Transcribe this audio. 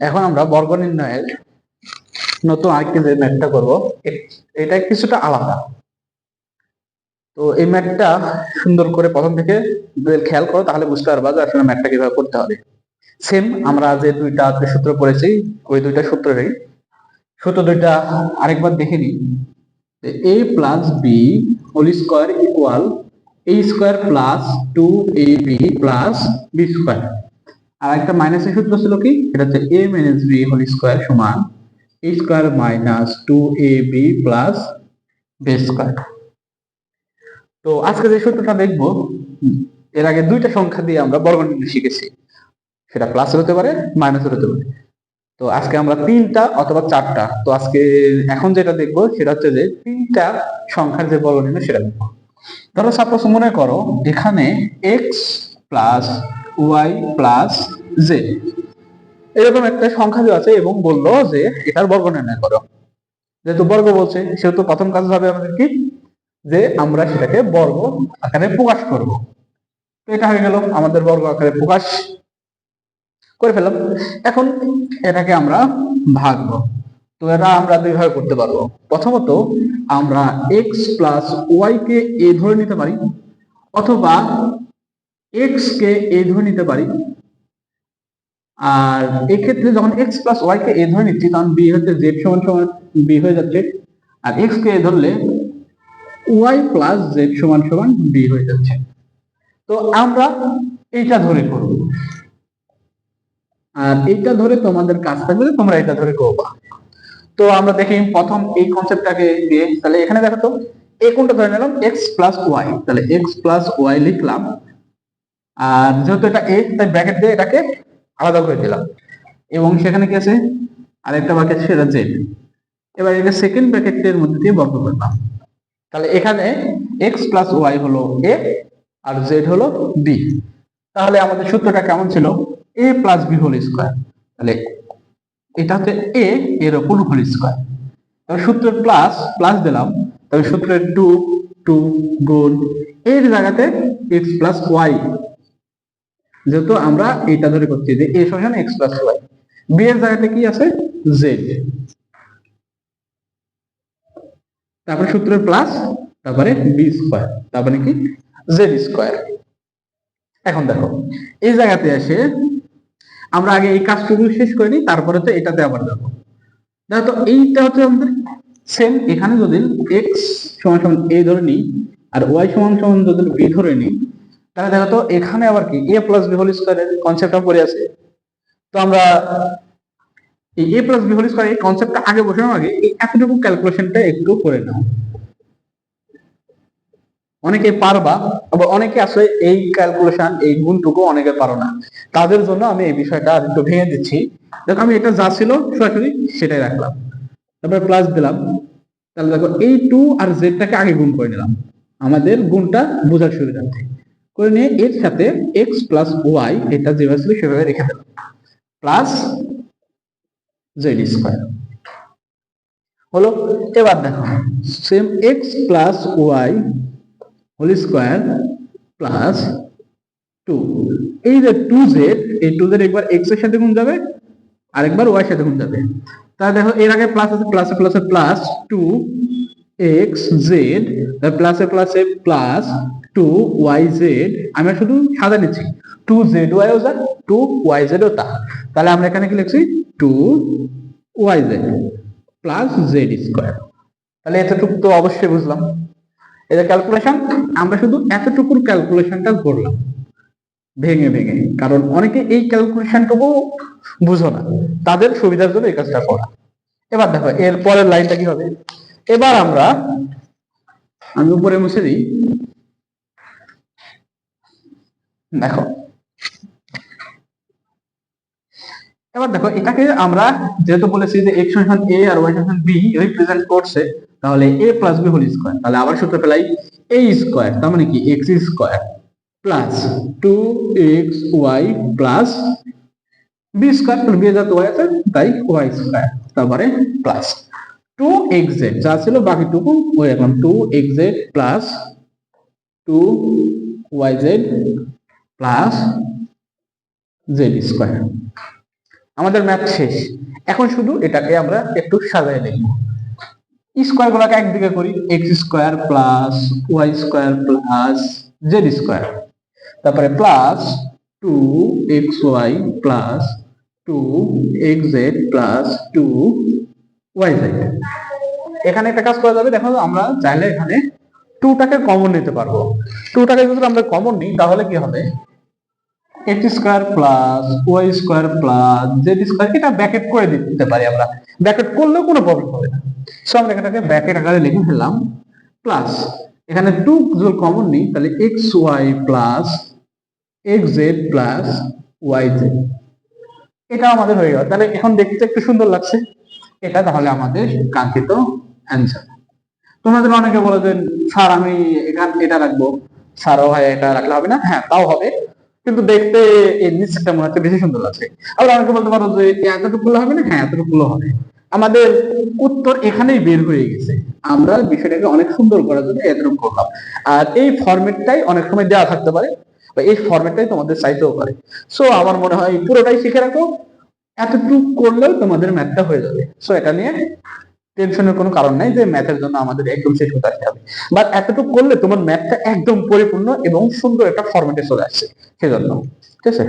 এখন আমরা বর্গ নির্ণয়ের নতুন আরেকটি যে ম্যাথটা করব এটা কিছুটা আলাদা। তো এই ম্যাথটা সুন্দর করে প্রথম থেকে খেয়াল করো, তাহলে বুঝতে পারবা যে আসলে ম্যাথটা কীভাবে করতে হবে। সেম আমরা যে দুইটা সূত্র পড়েছি, ওই দুইটা সূত্রেরই। সূত্র দুইটা আরেকবার দেখে নিই। A plus B whole square equal A square plus two A B plus B square আর একটা মাইনাসের সূত্র ছিল কি? এটা হচ্ছে A minus B whole square সমান A square minus two A B plus B square তো আজকে যে সূত্রটা দেখব এর আগে দুইটা সংখ্যা দিয়ে আমরা বর্গ নির্ণয় শিখেছি। সেটা প্লাস হতে পারে মাইনাস হতে পারে। তো আজকে আমরা তিনটা অথবা চারটা, তো আজকে এখন যেটা দেখব সেটা হচ্ছে যে তিনটা সংখ্যার যে বর্গ সেটা দেখব। ধরো সাপোজ মনে করো, এখানে X plus Y plus Z এরকম একটা সংখ্যা দেওয়া আছে এবং বলল যে এটার বর্গ নির্ণয় করো। যেহেতু বর্গ বলছে, সেহেতু প্রথম কাজ হবে আমাদের কি? যে আমরা সেটাকে বর্গ আকারে প্রকাশ করব। তো এটা হয়ে গেল আমাদের বর্গ আকারে প্রকাশ করে ফেলাম এখন এটাকে আমরা ভাগবো তো এটা আমরা দুইভাবে করতে পারব। প্রথমত আমরা এক্স প্লাস ওয়াই কে এ ধরে নিতে পারি, অথবা এক্স কে এ ধরে নিতে পারি আর এক্ষেত্রে যখন এক্স প্লাস ওয়াই কে এ ধরে নিচ্ছি, তখন বি হচ্ছে জেড সমান সমান বি হয়ে যাচ্ছে। আর এক্স কে এ ধরলে ওয়াই প্লাস জেড সমান সমান বি হয়ে যাচ্ছে। তো আমরা এইটা ধরে করব। আর এইটা ধরে তোমাদের কাজ থাকবে তোমরা এটা ধরে করবা। তো আমরা দেখি প্রথম এই কনসেপ্টটাকে দিয়ে, তাহলে এখানে দেখো তো এ কোনটা ধরে নিলাম? এক্স প্লাস ওয়াই তাহলে এক্স প্লাস ওয়াই লিখলাম। আর যেহেতু এটা এ তাই ব্র্যাকেট দিয়ে এটাকে আলাদা করে দিলাম। এবং সেখানে কি আছে? আরেকটা বাকি আছে সেটা জেড এবার এটা সেকেন্ড ব্র্যাকেটের মধ্যে দিয়ে বন্ধ করলাম। তাহলে এখানে এক্স প্লাস ওয়াই হলো এ আর জেড হলো বি তাহলে আমাদের সূত্রটা কেমন ছিল? A plus B whole square তাহলে এটা হচ্ছে এ এর ওপর হোল স্কোয়ার তবে সূত্রের প্লাস প্লাস দিলাম। তবে সূত্রের টু টু গুণ এর জায়গাতে এক্স প্লাস ওয়াই যেহেতু আমরা এটা ধরে করছি যে এ সমান এক্স প্লাস ওয়াই। বি এর জায়গাতে কি আছে? জেড তারপরে সূত্রের প্লাস, তারপরে বি স্কোয়ার তারপরে কি? জেড স্কোয়ার এখন দেখো, এই জায়গাতে এসে আমরা আগে এই কাজটুকু শেষ করে নিই, তারপরে তো এটাতে আবার দেখো। তো, এইটা হচ্ছে আমাদের সেম এখানে যদি এক্স সমান সমান এ ধরে নিই, আর ওয়াই সমান সমান যদি বি ধরে নিই তাহলে দেখো তো, এখানে আবার কি? এ প্লাস বি হোল স্কোয়ারের কনসেপ্টটা পড়ে আছে। তো আমরা এই A plus B whole square এই কনসেপ্টটা আগে বসানোর আগে। এই এতটুকু ক্যালকুলেশনটা একটু করে নাও। অনেকে পারবা, আবার অনেকে আসলে এই ক্যালকুলেশন এই গুণটুকু অনেকে পারো না। তাদের জন্য আমি এই বিষয়টা একটু ভেঙে দিচ্ছি। দেখো, আমি এটা যা ছিল সরাসরি সেটাই রাখলাম। তারপরে প্লাস দিলাম। তাহলে দেখো এই টু আর জেডটাকে আগে গুণ করে নিলাম। আমাদের গুণটা বোঝার সুবিধার্থে করে নিয়ে এর সাথে এক্স প্লাস ওয়াই এটা যেভাবে ছিল সেভাবে রেখে দিলাম প্লাস জেড স্কোয়ার হলো, এবার দেখো same X plus Y whole square plus two এই যে টু জেড এই টু জেড একবার এক্সের সাথে গুণ যাবে, আরেকবার ওয়াই এর সাথে গুণ যাবে। তাহলে দেখো, এর আগে প্লাস আছে প্লাস প্লাসে প্লাস টু এক্স জেড প্লাসে প্লাসে প্লাস টু ওয়াই জেড আমরা শুধু সাদা নিচ্ছি। টু জেড ওয়াই ও যা টু ওয়াই জেড ও তা। তাহলে আমরা এখানে কি লিখছি? Two Y Z plus Z square তাহলে এতটুকু তো অবশ্যই বুঝলাম। এটা ক্যালকুলেশন আমরা শুধু এতটুকুর ক্যালকুলেশনটা করলাম। ভেঙে ভেঙে। কারণ অনেকে এই ক্যালকুলেশনটুকু বুঝো না। তাদের সুবিধার জন্য এই কাজটা করা। এবার দেখো, এর পরের লাইনটা কি হবে? এবার আমরা আমি উপরে মুছে দিই। দেখো। এবার দেখো, এটাকে আমরা যেহেতু বলেছি যে এক্স ফাংশন এ আর ওয়াই ফাংশন বি রিপ্রেজেন্ট করছে, তাহলে A plus B whole square তাহলে আবার সূত্র পেলাই এ স্কোয়ার তার মানে কি? X square plus two X Y plus B square B যাতে ওয়াই আছে, তাই ওয়াই স্কোয়ার তারপরে প্লাস টু এক্স জেড যা ছিল বাকিটুকু ওই এখন two X Z plus two Y Z plus Z square আমাদের ম্যাথ শেষ। এখন শুধু এটাকে আমরা একটু সাজায় লিখব স্কোয়ার গুলাকে একদিকে করি X square plus Y square plus Z square তারপরে plus two X Y plus two X Z plus two Y Z এখানে একটা কাজ করা যাবে, দেখো আমরা চাইলে এখানে টুটাকে কমন নিতে পারব। টুটাকে যদি আমরা কমন নিই, তাহলে কি হবে? X square plus Y square plus Z square এটা ব্র্যাকেট করে দিতে পারি আমরা। ব্র্যাকেট করলেও কোনো প্রবলেম হবে না। সো আমরা এটাকে ব্র্যাকেট আকারে লিখে ফেললাম। প্লাস এখানে টু যদি কমন নিই, তাহলে X Y plus X Z plus Y Z এটা আমাদের হয়ে গেল। তাহলে এখন দেখতে একটু সুন্দর লাগছে। এটা তাহলে আমাদের কাঙ্ক্ষিত অ্যান্সার তোমাদের অনেকে বলে যে স্যার, আমি এখান, এটা রাখব। স্যারও ভাই, এটা রাখলে হবে না? হ্যাঁ তাও হবে। কিন্তু দেখতে এই নিচটা মনে হচ্ছে বেশি সুন্দর লাগছে। আবার অনেকে বলতে পারো যে এতটুকু হবে না? হ্যাঁ এতটুকু হবে। আমাদের উত্তর এখানেই বের হয়ে গেছে। আমরা বিষয়টাকে অনেক সুন্দর করার জন্য এতটুকু করলাম। আর এই ফরম্যাটটাই অনেক সময় দেওয়া থাকতে পারে বা এই ফরম্যাটটাই তোমাদের চাইতেও পারে। সো আমার মনে হয় পুরোটাই শিখে রাখো। এতটুকু করলেও তোমাদের ম্যাথটা হয়ে যাবে। সো এটা নিয়ে টেনশনের কোনো কারণ নাই যে ম্যাথের জন্য আমাদের একদম শেষ হতে আসতে হবে। বাট এতটুকু করলে তোমার ম্যাথটা একদম পরিপূর্ণ এবং সুন্দর একটা ফরম্যাটে চলে আসছে সেজন্য। ঠিক আছে?